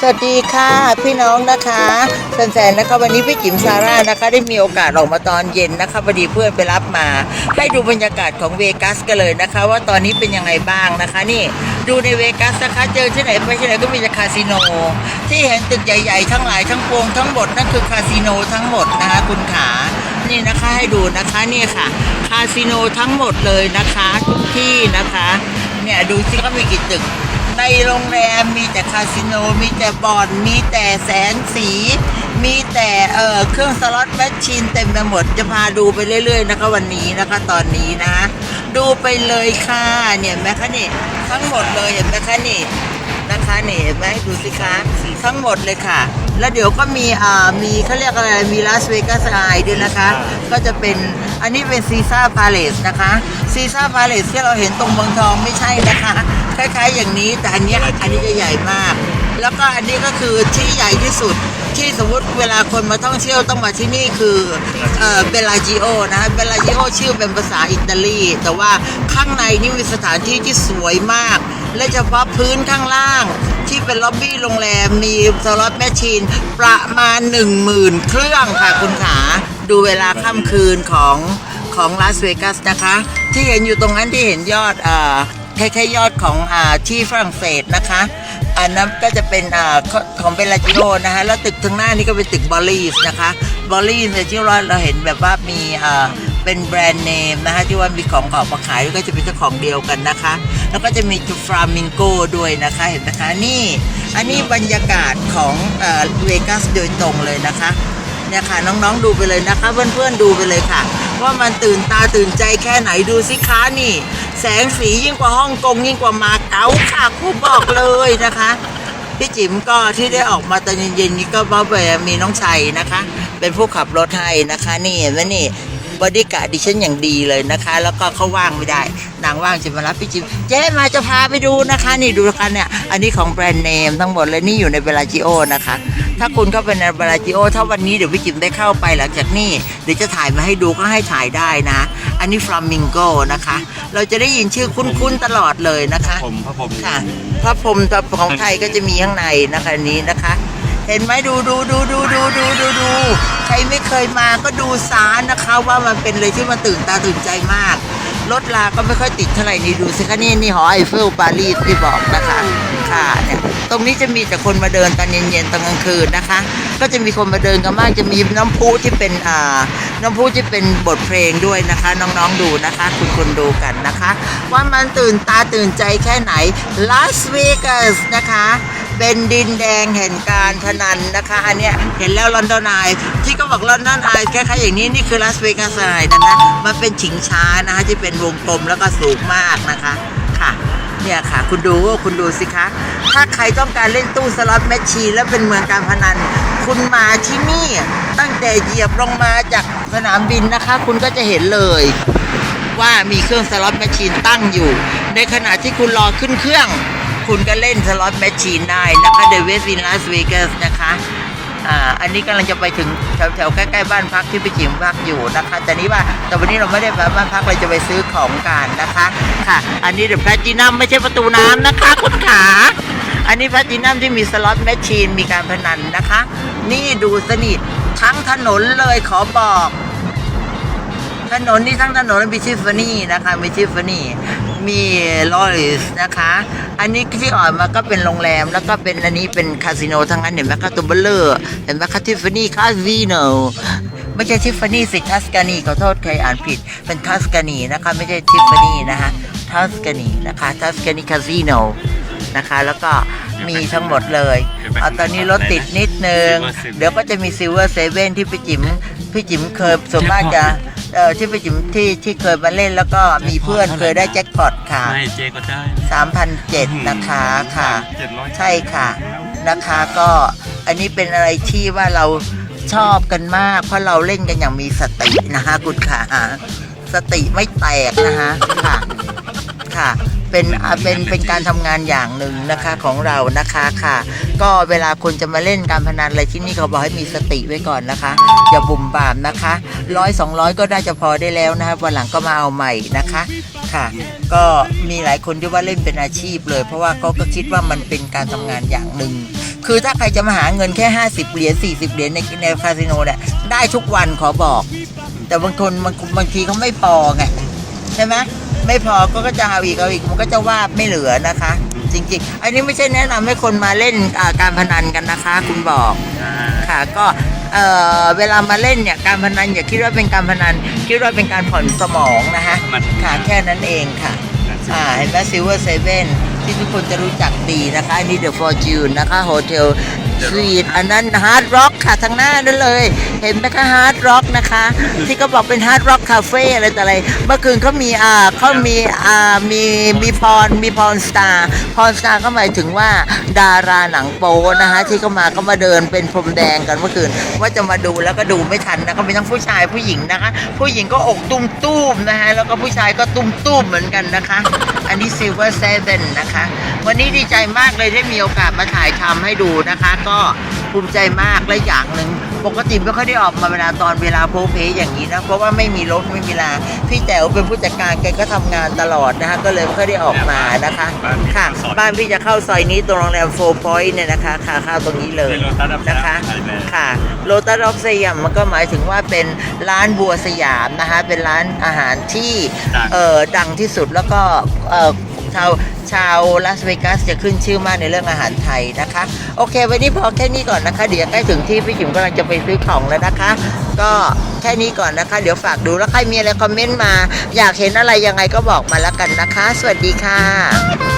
สวัสดีค่ะพี่น้องนะคะแฟนๆนะคะวันนี้พี่จิ๋มซาร่านะคะ ได้มีโอกาสออกมาตอนเย็นนะคะพอดีเพื่อนไปรับมา ให้ดูบรรยากาศของเวกัสกันเลยนะคะ ว่าตอนนี้เป็นยังไงบ้างนะคะ นี่ดูในเวกัสนะคะเจอที่ไหนไปที่ไหนก็มีแต่คาสิโน ที่เห็นตึกใหญ่ๆทั้งหลายทั้งปวงทั้งหมดนั่นคือคาสิโนทั้งหมดนะคะคุณขานี่นะคะให้ดูนะคะนี่ค่ะคาสิโนทั้งหมดเลยนะคะทุกที่นะคะเนี่ยดูสิเขามีกี่ตึก ในโรงแรมมีแต่คาสิโน มีแต่บอลมีแต่แสนสี มีแต่เอ่อเครื่องสล็อตแมชชีนเต็มไปหมดจะพาดูไปเรื่อยๆนะคะวันนี้นะคะตอนนี้นะ ดูไปเลยค่ะเนี่ยเห็นไหมคะนี่ทั้งหมดเลยเห็นไหมคะนี่นะคะนี่เห็นไหมดูสิคะทั้งหมดเลยค่ะ แล้วเดี๋ยวก็มีอ่ามีเขาเรียกอะไรมีลาสเวกัสไอด้วยนะคะ ก็จะเป็นอันนี้เป็นซีซ่าพาเลสนะคะซีซ่าพาเลสที่เราเห็นตรงเมืองทองไม่ใช่นะคะ คล้ายๆอย่างนี้แต่อันเนี้ยอันนี้จะใหญ่มาก แล้วก็อันนี้ก็คือที่ใหญ่ที่สุด ที่สมมติเวลาคนมาท่องเที่ยวต้องมาที่นี่คือเอ่อเบลลาจิโอนะเบลลาจิโอชื่อเป็นภาษาอิตาลี แต่ว่าข้างในนี่มีสถานที่ที่สวยมาก และเฉพาะพื้นข้างล่างที่เป็นล็อบบี้โรงแรมมีสล็อตแมชชีนประมาณ 1 0,000 เครื่องค่ะคุณขาดูเวลาค่ำคืนของของลาสเวกัสนะคะ ที่เห็นอยู่ตรงนั้นที่เห็นยอดเอ่อแค่แค่ยอดของอ่าที่ฝรั่งเศสนะคะ อันนั้นก็จะเป็นอ่าของเบลาจิโอนะคะ แล้วตึกทางหน้านี่ก็เป็นตึกบอลลีสนะคะบอลลีสเนี่ยที่เราเราเห็นแบบว่ามีอ่าเป็นแบรนด์เนมนะคะที่ว่ามีของออกมาขายด้วยก็จะเป็นเจ้าของเดียวกันนะคะ แล้วก็จะมีจุดฟลามิงโกด้วยนะคะเห็นไหมคะนี่ อันนี้บรรยากาศของอ่อเวกัสโดยตรงเลยนะคะเนี่ยค่ะน้องๆดูไปเลยนะคะ เพื่อนๆดูไปเลยค่ะ ว่ามันตื่นตาตื่นใจแค่ไหนดูสิคะนี่ แสงสียิ่งกว่าฮ่องกงยิ่งกว่ามาเก๊าค่ะครูบอกเลยนะคะพี่จิ๋มก็ที่ได้ออกมาตอนเย็นๆนี้ก็บ้าแบบมีน้องชัยนะคะ เป็นผู้ขับรถให้นะคะ นี่เห็นไหมนี่ บอดี้การ์ดดิฉันอย่างดีเลยนะคะ แล้วก็เขาว่างไม่ได้ นางว่างจะมารับพี่จิ๋มเจ๊มาจะพาไปดูนะคะ นี่ดูนะคะเนี่ย อันนี้ของแบรนด์เนมทั้งหมดเลยนี่อยู่ในเบลาจิโอนะคะ ถ้าคุณเข้าไปในเบลาจิโอถ้าวันนี้เดี๋ยวพี่จิ๋มได้เข้าไปหลังจากนี้เดี๋ยวจะถ่ายมาให้ดูก็ให้ถ่ายได้นะ อันนี้ฟลามิงโกนะคะ เราจะได้ยินชื่อคุ้นๆตลอดเลยนะคะ ผมพระผมค่ะพระพรหมของไทยก็จะมีข้างในนะคะอันนี้นะคะ เห็นไหมดูดูดูดูดูดูดูดูใครไม่เคยมาก็ดูซานนะคะว่ามันเป็นเลยที่มันตื่นตาตื่นใจมาก รถลาก็ไม่ค่อยติดเท่าไหร่นี่ดูสิคะนี่นี่หอไอเฟลปารีสที่บอกนะคะค่ะเนี่ยตรงนี้จะมีแต่คนมาเดินตอนเย็นๆตอนกลางคืนนะคะ ก็จะมีคนมาเดินกันมากจะมีน้ำพุที่เป็นอ่าน้ำพุที่เป็นบทเพลงด้วยนะคะ น้องๆดูนะคะ คุณคนดูกันนะคะ ว่ามันตื่นตาตื่นใจแค่ไหนลาสเวกัสนะคะ เป็นดินแดงแห่งการพนันนะคะ อันเนี้ยเห็นแล้วลอนดอนไอที่ก็บอกลอนดอนไอแค่ๆอย่างนี้นี่คือลาสเวกัสไอนะคะมันเป็นฉิงช้านะคะที่เป็นวงกลมแล้วก็สูงมากนะคะค่ะเนี่ยค่ะ คุณดูคุณดูสิคะ ถ้าใครต้องการเล่นตู้สล็อตแมชชีนและเป็นเมืองการพนัน คุณมาที่นี่ตั้งแต่เหยียบลงมาจากสนามบินนะคะ คุณก็จะเห็นเลยว่ามีเครื่องสล็อตแมชชีนตั้งอยู่ ในขณะที่คุณรอขึ้นเครื่อง คุณก็เล่นสล็อตแมชชีนได้นะคะเดวิสวินลาสเวกัสนะคะอ่าอันนี้กำลังจะไปถึงแถวๆใกล้ๆบ้านพักที่พี่จิ๋มพักอยู่นะคะ แต่นี้ว่าแต่วันนี้เราไม่ได้ไปบ้านพักเราจะไปซื้อของกันนะคะค่ะ อันนี้เดอะแพลตินัมไม่ใช่ประตูน้ำนะคะคุณขาอันนี้แพลตินัมที่มีสล็อตแมชชีนมีการพนันนะคะ นี่ดูสนิททั้งถนนเลยขอบอก ถนนนี่ทั้งถนนมีทิฟฟานี่นะคะมีทิฟฟานี่ มีลอริสนะคะ อันนี้ที่ออกมาก็เป็นโรงแรมแล้วก็เป็นอันนี้เป็นคาสิโนทั้งนั้นเห็นไหมคะตัวเบลเลอร์เห็นไหมคะทิฟฟานี่คาสิโนไม่ใช่ทิฟฟานี่สิทัสกานีขอโทษใครอ่านผิดเป็นทัสกานีนะคะไม่ใช่ทิฟฟานี่นะคะทัสกานีนะคะทัสกานีคาสิโนนะคะแล้วก็มีทั้งหมดเลยเอาตอนนี้รถติดนิดนึง เดี๋ยวก็จะมีซิลเวอร์เซเว่นที่พี่จิ๋มพี่จิ๋มเคยส่วนมากจะ เออที่ไปจิมที่ที่เคยมาเล่นแล้วก็มีเพื่อนเคยได้แจ็คพอตค่ะไม่เจก็ได้3,007นะคะค่ะ เจ็ดร้อยใช่ค่ะนะคะก็อันนี้เป็นอะไรที่ว่าเราชอบกันมาก เพราะเราเล่นกันอย่างมีสตินะคะคุณค่ะ สติไม่แตกนะคะค่ะ ค่ะ เป็นอ่าเป็นเป็นการทำงานอย่างหนึ่งนะคะของเรานะคะค่ะ ก็เวลาคนจะมาเล่นการพนันอะไรที่นี่เขาบอกให้มีสติไว้ก่อนนะคะ อย่าบุ่มบามนะคะร้อยสองร้อยก็น่าจะพอได้แล้วนะคะวันหลังก็มาเอาใหม่นะคะค่ะ ก็มีหลายคนที่ว่าเล่นเป็นอาชีพเลย เพราะว่าเขาก็คิดว่ามันเป็นการทำงานอย่างหนึ่ง คือถ้าใครจะมาหาเงินแค่ 50 เหรียญ40 เหรียญในในคาสิโนเนี่ยได้ทุกวันขอบอก แต่บางคนบางบางทีเขาไม่พอไงใช่ไหม ไม่พอก็ก็จะเอาอีกเอาอีกมันก็จะว่าบไม่เหลือนะคะ จริงๆ อันนี้ไม่ใช่แนะนำให้คนมาเล่นอ่าการพนันกันนะคะ คุณบอกอ่าค่ะก็เอ่อเวลามาเล่นเนี่ยการพนันอย่าคิดว่าเป็นการพนันคิดว่าเป็นการผ่อนสมองนะคะมันค่ะแค่นั้นเองค่ะอ่าเห็นไหมซิลเวอร์เซเว่นที่ทุกคนจะรู้จักดีนะคะอันนี้เดอะฟอร์จูนนะคะโฮเทล สวีทอันนั้นฮาร์ดร็อกค่ะทางหน้านั่นเลย เห็นไหมคะฮาร์ดร็อกนะคะ ที่เขาบอกเป็นฮาร์ดร็อกคาเฟ่อะไรแต่อะไร เมื่อคืนเขามีอ่าเขามีอ่ามีมีพรมีพรสตาร์พรสตาร์ก็หมายถึงว่าดาราหนังโป๊นะคะที่เขามาก็มาเดินเป็นพรมแดงกันเมื่อคืน ว่าจะมาดูแล้วก็ดูไม่ทันนะก็มีทั้งผู้ชายผู้หญิงนะคะ ผู้หญิงก็อกตุ้มตุ้มนะคะแล้วก็ผู้ชายก็ตุ้มตุ้มเหมือนกันนะคะ อันนี้ Silver Seven นะคะ วันนี้ดีใจมากเลยได้มีโอกาสมาถ่ายทำให้ดูนะคะก็ภูมิใจมากและอย่างหนึ่งปกติไม่ค่อยได้ออกมาเวลาตอนเวลาโพลเพอย่างนี้นะเพราะว่าไม่มีรถไม่มีลาพี่แต๋วเป็นผู้จัดการแกก็ทำงานตลอดนะคะก็เลยไม่ค่อยได้ออกมานะคะค่ะบ้านพี่จะเข้าซอยนี้ตรงโรงแรมโฟร์พอยต์เนี่ยนะคะค่ะเข้าตรงนี้เลยเป็นโลตัสอัพนะคะอะไรแบบค่ะโลตัสออฟสยามมันก็หมายถึงว่าเป็นร้านบัวสยามนะคะเป็นร้านอาหารที่ดัง เอ่อดังที่สุดแล้วก็เอ่อ ชาวชาวลาสเวกัสจะขึ้นชื่อมากในเรื่องอาหารไทยนะคะ โอเค วันนี้พอแค่นี้ก่อนนะคะ เดี๋ยวใกล้ถึงที่พี่จิ๋มกำลังจะไปซื้อของแล้วนะคะ ก็แค่นี้ก่อนนะคะ เดี๋ยวฝากดูแล้วใครมีอะไรคอมเมนต์มา อยากเห็นอะไรยังไงก็บอกมาแล้วกันนะคะ สวัสดีค่ะ